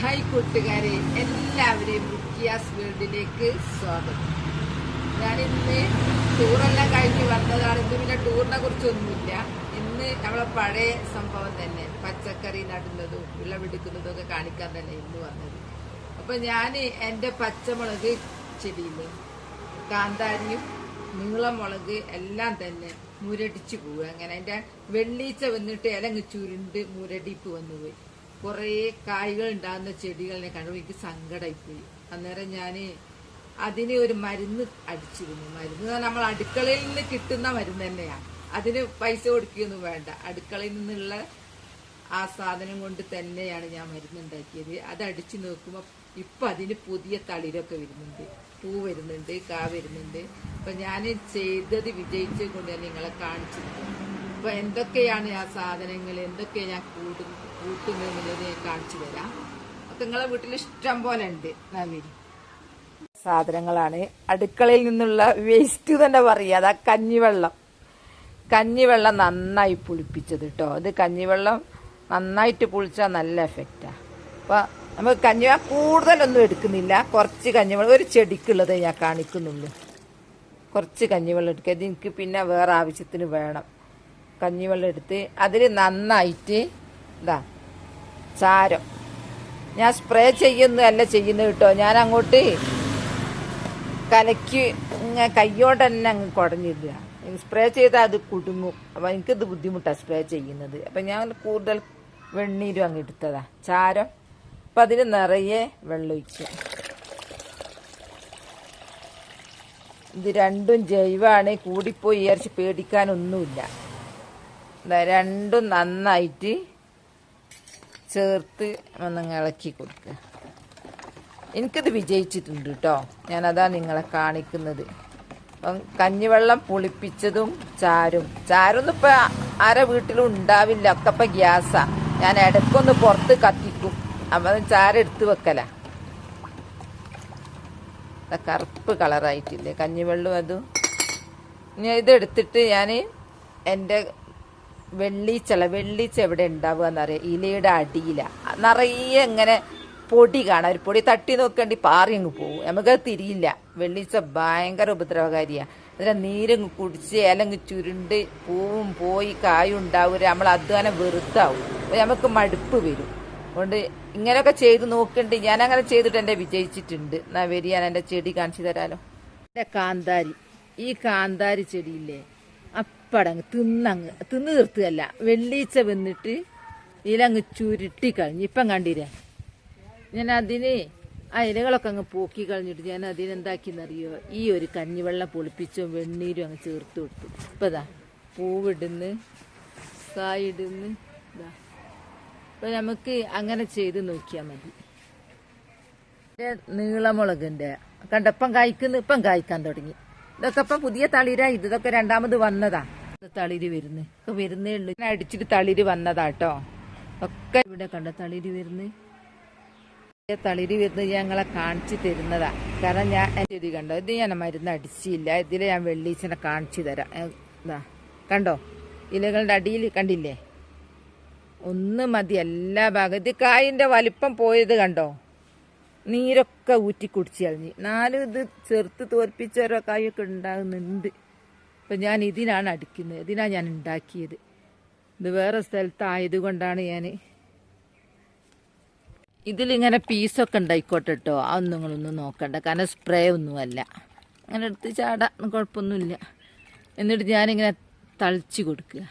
Hi കൂട്ടുകാരെ എല്ലാവരെയും ബുക്കിയാസ് വേൾഡിലേക്ക് സ്വാഗതം. ഞാനിന്ന് ടൂറെല്ലാം കഴിഞ്ഞ് വന്നതാണ്. ഇന്ന് പിന്നെ ടൂറിനെ കുറിച്ചൊന്നുമില്ല. ഇന്ന് നമ്മളെ പഴയ സംഭവം തന്നെ. പച്ചക്കറി നടുന്നതും വിളവെടുക്കുന്നതും ഒക്കെ കാണിക്കാൻ തന്നെ ഇന്ന് വന്നത്. അപ്പൊ ഞാൻ എന്റെ പച്ചമുളക് ചെടിയിൽ കാന്താരിയും നീളമുളക് എല്ലാം തന്നെ മുരടിച്ച് പോവുക അങ്ങനെ എന്റെ വെള്ളീച്ച വന്നിട്ട് ഇലങ്ങ് ചുരുണ്ട് മുരടിപ്പ് വന്നു പോയി. കുറേ കായ്കൾ ഉണ്ടാകുന്ന ചെടികളെ കണ്ടപ്പോൾ എനിക്ക് സങ്കടമായിപ്പോയി. അന്നേരം ഞാൻ അതിന് ഒരു മരുന്ന് അടിച്ചിരുന്നു. മരുന്ന് നമ്മൾ അടുക്കളയിൽ നിന്ന് കിട്ടുന്ന മരുന്ന് തന്നെയാണ് അതിന് പൈസ കൊടുക്കുകയൊന്നും വേണ്ട. അടുക്കളയിൽ നിന്നുള്ള ആ സാധനം കൊണ്ട് തന്നെയാണ് ഞാൻ മരുന്നുണ്ടാക്കിയത് അത് അടിച്ചു നോക്കുമ്പോൾ ഇപ്പൊ അതിന് പുതിയ തളിരൊക്കെ വരുന്നുണ്ട്. പൂ വരുന്നുണ്ട് കാ വരുന്നുണ്ട്. അപ്പൊ ഞാൻ ചെയ്തത് വിജയിച്ചത് കൊണ്ട് ഞാൻ നിങ്ങളെ കാണിച്ചു അപ്പൊ എന്തൊക്കെയാണ് ആ സാധനങ്ങൾ എന്തൊക്കെ ഞാൻ കൂടും കൂട്ടുന്നത് കാണിച്ചു തരാം. അപ്പൊ നിങ്ങളെ വീട്ടിൽ ഇഷ്ടം പോലെ ഉണ്ട്. നവീൻ സാധനങ്ങളാണ്. അടുക്കളയിൽ നിന്നുള്ള വേസ്റ്റ് തന്നെ പറയുക അതാ കഞ്ഞിവെള്ളം. കഞ്ഞിവെള്ളം നന്നായി പുളിപ്പിച്ചത് കേട്ടോ അത് കഞ്ഞിവെള്ളം നന്നായിട്ട് പുളിച്ചാൽ നല്ല എഫക്റ്റാ അപ്പോൾ നമുക്ക് കഞ്ഞി കൂടുതലൊന്നും എടുക്കുന്നില്ല. കുറച്ച് കഞ്ഞിവെള്ളം ഒരു ചെടിക്കുള്ളത് ഞാൻ കാണിക്കുന്നുള്ളൂ. കുറച്ച് കഞ്ഞിവെള്ളം എടുക്കുക. ഇത് എനിക്ക് പിന്നെ വേറെ ആവശ്യത്തിന് വേണം. കഞ്ഞിവെള്ളം എടുത്ത് അതിൽ നന്നായിട്ട് ഇതാ ചാരം. ഞാൻ സ്പ്രേ ചെയ്യുന്നതല്ല ചെയ്യുന്നത് കേട്ടോ. ഞാൻ അങ്ങോട്ട് കലക്കി കയ്യോടെ തന്നെ അങ്ങ് കുടഞ്ഞിടുക. സ്പ്രേ ചെയ്താൽ അത് കുടുങ്ങും. അപ്പം എനിക്കിത് ബുദ്ധിമുട്ടാണ് സ്പ്രേ ചെയ്യുന്നത്. അപ്പം ഞാൻ കൂടുതൽ വെണ്ണീരും അങ്ങ് എടുത്തതാ. ചാരം. അപ്പം അതിന് നിറയെ വെള്ളമൊഴിച്ചു ഇത് രണ്ടും ജൈവമാണ് കൂടിപ്പോയി വിചാരിച്ച് പേടിക്കാനൊന്നുമില്ല. രണ്ടും നന്നായിട്ട് ചേർത്ത് ഒന്ന് ഇളക്കി കൊടുക്കുക എനിക്കത് വിജയിച്ചിട്ടുണ്ട് കേട്ടോ ഞാനതാ നിങ്ങളെ കാണിക്കുന്നത്. അപ്പം കഞ്ഞിവെള്ളം പുളിപ്പിച്ചതും ചാരും. ചാരൊന്നും ഇപ്പം ആരെ വീട്ടിലും ഉണ്ടാവില്ല. ഒക്കെ ഇപ്പം ഗ്യാസാ. ഞാൻ ഇടയ്ക്കൊന്ന് പുറത്ത് കത്തിക്കും. അപ്പം ചാരെടുത്ത് വെക്കല. കറുപ്പ് കളറായിട്ടില്ലേ. കഞ്ഞിവെള്ളം അതും. ഇനി ഇതെടുത്തിട്ട് ഞാൻ എന്റെ വെള്ളീച്ചള വെള്ളീച്ച എവിടെ ഉണ്ടാവുക എന്നറിയാം. ഇലയുടെ അടിയിലാണ് നിറയെ ഇങ്ങനെ പൊടി കാണാം. ഒരു പൊടി തട്ടി നോക്കേണ്ടി പാറി അങ്ങ് പോകും നമുക്കത് തിരിയില്ല. വെള്ളീച്ച ഭയങ്കര ഉപദ്രവകാരിയാണ് അതിനെ നീരങ്ങ് കുടിച്ച് ഇലങ്ങ് ചുരുണ്ട് പൂവും പോയി കായും ഉണ്ടാവും നമ്മൾ അധ്വാനം അപ്പോൾ നമുക്ക് മടുപ്പ് വരും. അതുകൊണ്ട് ഇങ്ങനെയൊക്കെ ചെയ്ത് നോക്കണ്ട് ഞാൻ അങ്ങനെ ചെയ്തിട്ട് എന്റെ വിജയിച്ചിട്ടുണ്ട്. എന്നാ വരി ഞാൻ എന്റെ ചെടി കാണിച്ചു തരാലോ. എന്റെ കാന്താരി. ഈ കാന്താരി ചെടിയില്ലേ? അപ്പടങ്ങ് തിന്നങ്ങ് തിന്ന് തീർത്തല്ല വെള്ളീച്ച വന്നിട്ട് ഇലങ്ങ് ചുരുട്ടി കളഞ്ഞു. ഇപ്പം കണ്ടിരേ ഞാൻ അതിന് ആ ഇലകളൊക്കെ അങ്ങ് പോക്കി കളഞ്ഞിട്ട് ഞാൻ അതിനെന്താക്കിയെന്നറിയോ ഈ ഒരു കഞ്ഞിവെള്ളം പൊളിപ്പിച്ചും വെണ്ണീരും അങ്ങ് ചേർത്ത് കൊടുത്തു. ഇപ്പം ഇതാ പൂവിടുന്ന് കായിടുന്ന് ഇതാ അപ്പം നമുക്ക് അങ്ങനെ ചെയ്ത് നോക്കിയാൽ മതി. നീളമുളകിന്റെ കണ്ടപ്പം കായ്ക്കുന്നു ഇപ്പം കായ്ക്കാൻ തുടങ്ങി. ഇതൊക്കെ ഇപ്പൊ പുതിയ തളിര. ഇത് ഇതൊക്കെ രണ്ടാമത് വന്നതാ. തളിര് വരുന്നു. ഇപ്പൊ വരുന്നേ ഉള്ളൂ. ഇങ്ങനെ അടിച്ചിട്ട് തളിര് വന്നതാട്ടോ ഒക്കെ ഇവിടെ കണ്ട തളിര് വരുന്നു? തളിര് വരുന്നത് ഞങ്ങളെ കാണിച്ചു തരുന്നതാ. കാരണം ഞാൻ എന്റെ ഇത് കണ്ടോ? ഇത് ഞാൻ മരുന്ന് അടിച്ചില്ല. ഇതിൽ ഞാൻ വെള്ളീച്ചനെ കാണിച്ചു തരാം. കണ്ടോ? ഇലകളുടെ അടിയിൽ കണ്ടില്ലേ? ഒന്ന് മതി. എല്ലാ ഭാഗത്ത് കായിന്റെ വലിപ്പം പോയത് കണ്ടോ? നീരൊക്കെ ഊറ്റി കുടിച്ച് കളഞ്ഞ്. നാല് ഇത് ചെറുത്ത് തോൽപ്പിച്ച ഓരോ കായൊക്കെ ഉണ്ടാകുന്നുണ്ട്. അപ്പം ഞാൻ ഇതിനാണ് അടിക്കുന്നത്. ഇതിനാണ് ഞാൻ ഉണ്ടാക്കിയത്. ഇത് വേറെ സ്ഥലത്തായത് കൊണ്ടാണ് ഞാൻ ഇതിലിങ്ങനെ പീസൊക്കെ ഉണ്ടായിക്കോട്ടെ കേട്ടോ അതൊന്നും നിങ്ങളൊന്നും നോക്കണ്ട. കാരണം സ്പ്രേ ഒന്നുമല്ല അങ്ങനെ എടുത്ത് ചാടാൻ കുഴപ്പമൊന്നുമില്ല. എന്നിട്ട് ഞാനിങ്ങനെ തളിച്ച് കൊടുക്കുക.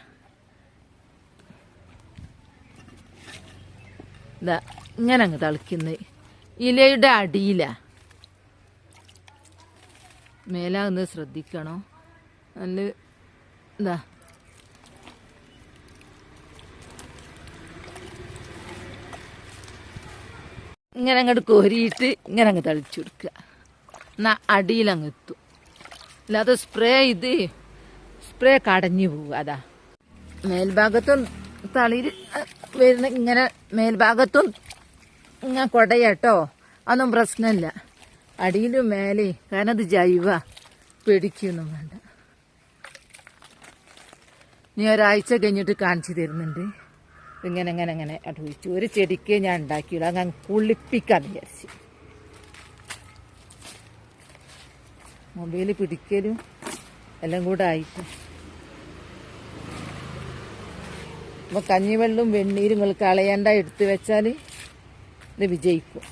ഇതാ ഇങ്ങനെ അങ്ങ് തളിക്കുന്നത്. ഇലയുടെ അടിയിലാ. മേലാകുന്നത് ശ്രദ്ധിക്കണോ? നല്ല എന്താ ഇങ്ങനെ അങ്ങോട്ട് കോരിയിട്ട് ഇങ്ങനെ അങ്ങ് തളിച്ചു കൊടുക്കുക എന്നാ അടിയിലങ്ങ് എത്തും. അല്ലാതെ സ്പ്രേ ഇത് സ്പ്രേ കടഞ്ഞു പോവുക അതാ. മേൽഭാഗത്തും തളിയിൽ വരുന്ന ഇങ്ങനെ മേൽഭാഗത്തും ഇങ്ങനെ കൊടയാട്ടോ. അതൊന്നും പ്രശ്നമില്ല അടിയിലും മേലെ കാരണം അത് ജൈവ പേടിക്കൊന്നും വേണ്ട. ഇനി ഒരാഴ്ച കഴിഞ്ഞിട്ട് കാണിച്ചു തരുന്നുണ്ട്. ഇങ്ങനെ ഇങ്ങനെ ഇങ്ങനെ അടുപ്പിച്ചു ഒരു ചെടിക്ക് ഞാൻ ഉണ്ടാക്കിയില്ല. അങ്ങനെ കുളിപ്പിക്കാന്ന് വിചാരിച്ചു. മൊബൈൽ പിടിക്കലും എല്ലാം കൂടെ ആയിട്ട്. അപ്പോൾ കഞ്ഞിവെള്ളവും വെണ്ണീരും കളയണ്ട എടുത്തു വെച്ചാൽ ഇത് വിജയിക്കും.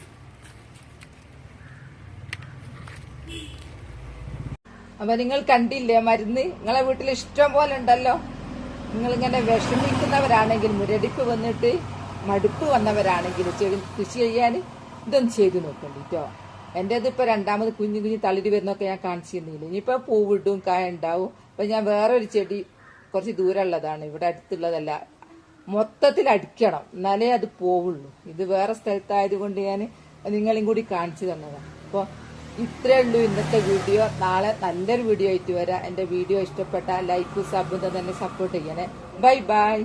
അപ്പൊ നിങ്ങൾ കണ്ടില്ലേ മരുന്ന്? നിങ്ങളെ വീട്ടിൽ ഇഷ്ടം പോലെ ഉണ്ടല്ലോ. നിങ്ങളിങ്ങനെ വിഷമിക്കുന്നവരാണെങ്കിൽ മുരടിപ്പ് വന്നിട്ട് മടുപ്പ് വന്നവരാണെങ്കിൽ കൃഷി ചെയ്യാൻ ഇതൊന്ന് ചെയ്തു നോക്കണ്ടിട്ടോ എന്റെ ഇതിപ്പോൾ രണ്ടാമത് കുഞ്ഞു കുഞ്ഞു തളിരി വരുന്നൊക്കെ ഞാൻ കാണിച്ചു തന്നില്ല ഇനിയിപ്പോൾ പൂവിടും കായ ഉണ്ടാവും. അപ്പം ഞാൻ വേറൊരു ചെടി കുറച്ച് ദൂരമുള്ളതാണ്. ഇവിടെ അടുത്തുള്ളതല്ല. മൊത്തത്തിൽ അടിക്കണം എന്നാലേ അത് പോവുള്ളൂ. ഇത് വേറെ സ്ഥലത്തായതുകൊണ്ട് ഞാൻ നിങ്ങളെയും കൂടി കാണിച്ചു തന്നതാണ് അപ്പോൾ ഇത്രയേ ഉള്ളൂ ഇന്നത്തെ വീഡിയോ. നാളെ നല്ലൊരു വീഡിയോ ആയിട്ട് വരാം. എന്റെ വീഡിയോ ഇഷ്ടപ്പെട്ട ലൈക്കും സബും തന്നെ സപ്പോർട്ട് ചെയ്യണേ. Bye bye.